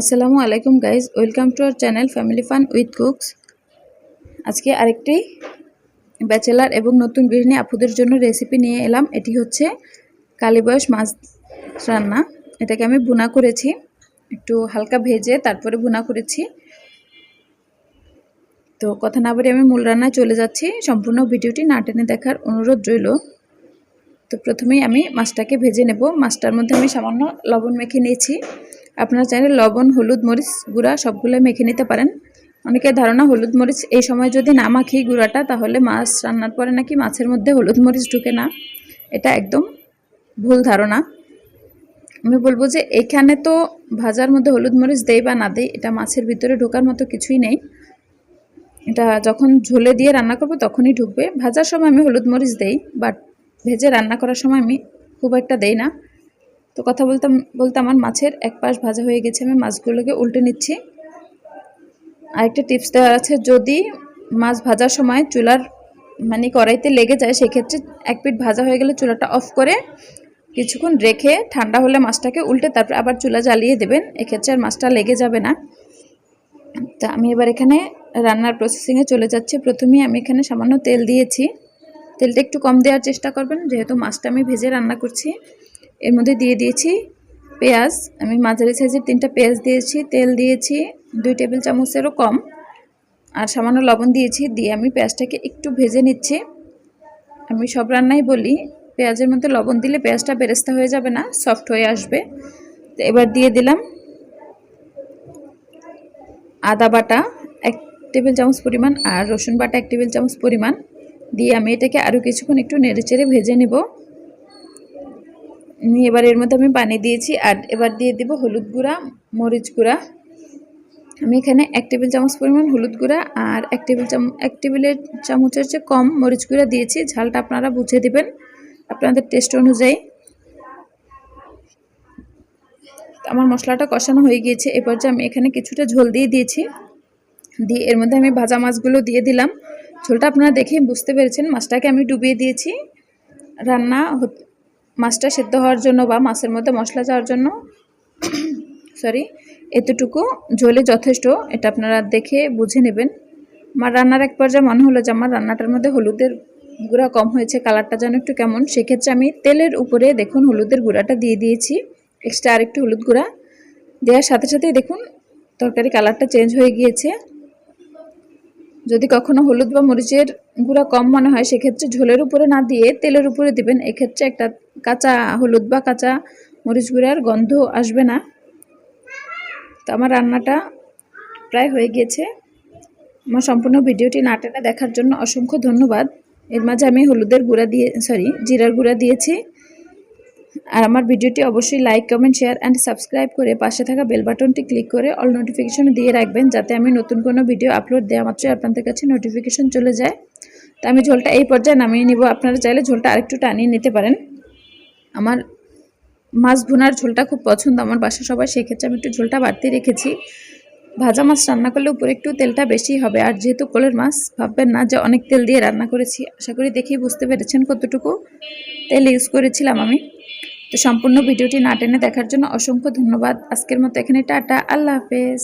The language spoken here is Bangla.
আসসালামু আলাইকুম guys welcome to our channel family fun with cooks আজকে আরেকটি ব্যাচেলার এবং নতুন গৃহিণী আপুদের জন্য রেসিপি নিয়ে এলাম। এটি হচ্ছে কালীবয়স মাছ রান্না। এটাকে আমি বুনা করেছি। একটু হালকা ভেজে তারপরে বুনা করেছি। তো কথা না বলে আমি মূল রান্নায় চলে যাচ্ছি। সম্পূর্ণ ভিডিওটি না টেনে দেখার অনুরোধ রইল। তো প্রথমেই আমি মাছটাকে ভেজে নেব। মাছটার মধ্যে আমি সামান্য লবণ মেখে নিয়েছি। আপনারা চাইলে লবণ, হলুদ, মরিচ গুঁড়া সবগুলো মেখে নিতে পারেন। অনেকের ধারণা হলুদ মরিচ এই সময় যদি না মাখি গুঁড়াটা, তাহলে মাছ রান্নার পরে নাকি মাছের মধ্যে হলুদ মরিচ ঢুকে না। এটা একদম ভুল ধারণা। আমি বলব যে এখানে তো ভাজার মধ্যে হলুদ মরিচ দেই বা না দেই, এটা মাছের ভিতরে ঢোকার মতো কিছুই নেই। এটা যখন ঝোলে দিয়ে রান্না করব তখনই ঢুকবে। ভাজার সময় আমি হলুদ মরিচ দেই, বাট ভেজে রান্না করার সময় আমি খুব একটা দেই না। তো কথা বলতাম, বলতে আমার মাছের এক পাশ ভাজা হয়ে গেছে, আমি মাছগুলোকে উল্টে নিচ্ছি। আরেকটা টিপস দেওয়া আছে, যদি মাছ ভাজার সময় চুলার মানে কড়াইতে লেগে যায়, সেক্ষেত্রে এক পিঠ ভাজা হয়ে গেলে চুলাটা অফ করে কিছুক্ষণ রেখে ঠান্ডা হলে মাছটাকে উল্টে তারপর আবার চুলা জ্বালিয়ে দেবেন, এক্ষেত্রে আর মাছটা লেগে যাবে না। তা আমি এবার এখানে রান্নার প্রসেসিংয়ে চলে যাচ্ছি। প্রথমেই আমি এখানে সামান্য তেল দিয়েছি। তেলটা একটু কম দেওয়ার চেষ্টা করবেন, যেহেতু মাছটা আমি ভেজে রান্না করছি। এর মধ্যে দিয়ে দিয়েছি পেঁয়াজ। আমি মাঝারি সাইজের তিনটা পেঁয়াজ দিয়েছি, তেল দিয়েছি, দুই টেবিল চামচেরও কম। আর সামান্য লবণ দিয়েছি, দিয়ে আমি পেঁয়াজটাকে একটু ভেজে নিচ্ছি। আমি সব রান্নাই বলি, পেঁয়াজের মধ্যে লবণ দিলে পেঁয়াজটা বেরেস্তা হয়ে যাবে না, সফট হয়ে আসবে। তো এবার দিয়ে দিলাম আদা বাটা, এক টেবিল চামচ পরিমাণ, আর রসুন বাটা, এক টেবিল চামচ পরিমাণ। দিয়ে আমি এটাকে আরও কিছুক্ষণ একটু নেড়েচেড়ে ভেজে নেব। এবার এর মধ্যে আমি পানি দিয়েছি আর এবার দিয়ে দেব হলুদ গুঁড়া, মরিচ গুঁড়া। আমি এখানে এক টেবিল চামচ পরিমাণ হলুদ গুঁড়া আর এক টেবিল চামচ এক টেবিলের চামচের চেয়ে কম মরিচ গুঁড়া দিয়েছি। ঝালটা আপনারা বুঝে দেবেন আপনাদের টেস্ট অনুযায়ী। আমার মশলাটা কষানো হয়ে গিয়েছে এবার যে আমি এখানে কিছুটা ঝোল দিয়ে দিয়েছি। দিয়ে এর মধ্যে আমি ভাজা মাছগুলো দিয়ে দিলাম। ঝোলটা আপনারা দেখে বুঝতে পেরেছেন, মাছটাকে আমি ডুবিয়ে দিয়েছি। রান্না মাছটা সেদ্ধ হওয়ার জন্য বা মাছের মধ্যে মশলা যাওয়ার জন্য সরি এতটুকু ঝোলে যথেষ্ট, এটা আপনারা দেখে বুঝে নেবেন। আমার রান্নার এক পর্যায়ে মনে হলো যে আমার রান্নাটার মধ্যে হলুদের গুঁড়া কম হয়েছে, কালারটা যেন একটু কেমন। সেক্ষেত্রে আমি তেলের উপরে দেখুন হলুদের গুঁড়াটা দিয়ে দিয়েছি এক্সট্রা আরেকটু হলুদ গুঁড়া। দেওয়ার সাথে সাথেই দেখুন তরকারি কালারটা চেঞ্জ হয়ে গিয়েছে। যদি কখনো হলুদ বা মরিচের গুঁড়া কম মনে হয়, সেক্ষেত্রে ঝোলের উপরে না দিয়ে তেলের উপরে দিবেন। এক্ষেত্রে একটা কাঁচা হলুদ বা কাঁচা মরিচ গুঁড়ার গন্ধ আসবে না। তো আমার রান্নাটা প্রায় হয়ে গিয়েছে। আমার সম্পূর্ণ ভিডিওটি না টেনে দেখার জন্য অসংখ্য ধন্যবাদ। এর মাঝে আমি হলুদের গুঁড়া দিয়ে সরি জিরার গুঁড়া দিয়েছি। আর আমার ভিডিওটি অবশ্যই like comment share and subscribe করে পাশে থাকা বেল বাটনটি ক্লিক করে অল নোটিফিকেশন দিয়ে রাখবেন যাতে আমি নতুন কোনো ভিডিও আপলোড দেওয়া মাত্রই আপনাদের কাছে নোটিফিকেশন চলে যায়। তো আমি ঝোলটা এই পর্যায়ে নামিয়ে নিব। আপনারা চাইলে ঝোলটা আরেকটু টানিয়ে নিতে পারেন। আমার মাছ ভুনার ঝোলটা খুব পছন্দ, আমার বাসা সবাই সেক্ষেত্রে আমি একটু ঝোলটা বাড়তে রেখেছি। ভাজা মাছ রান্না করলে উপরে একটু তেলটা বেশি হবে, আর যেহেতু কোলের মাছ, ভাববেন না যে অনেক তেল দিয়ে রান্না করেছি। আশা করি দেখেই বুঝতে পেরেছেন কতটুকু তেল ইউজ করেছিলাম আমি। তো সম্পূর্ণ ভিডিওটি না টেনে দেখার জন্য অসংখ্য ধন্যবাদ। আজকের মতো এখানে টাটা, আল্লাহ হাফেজ।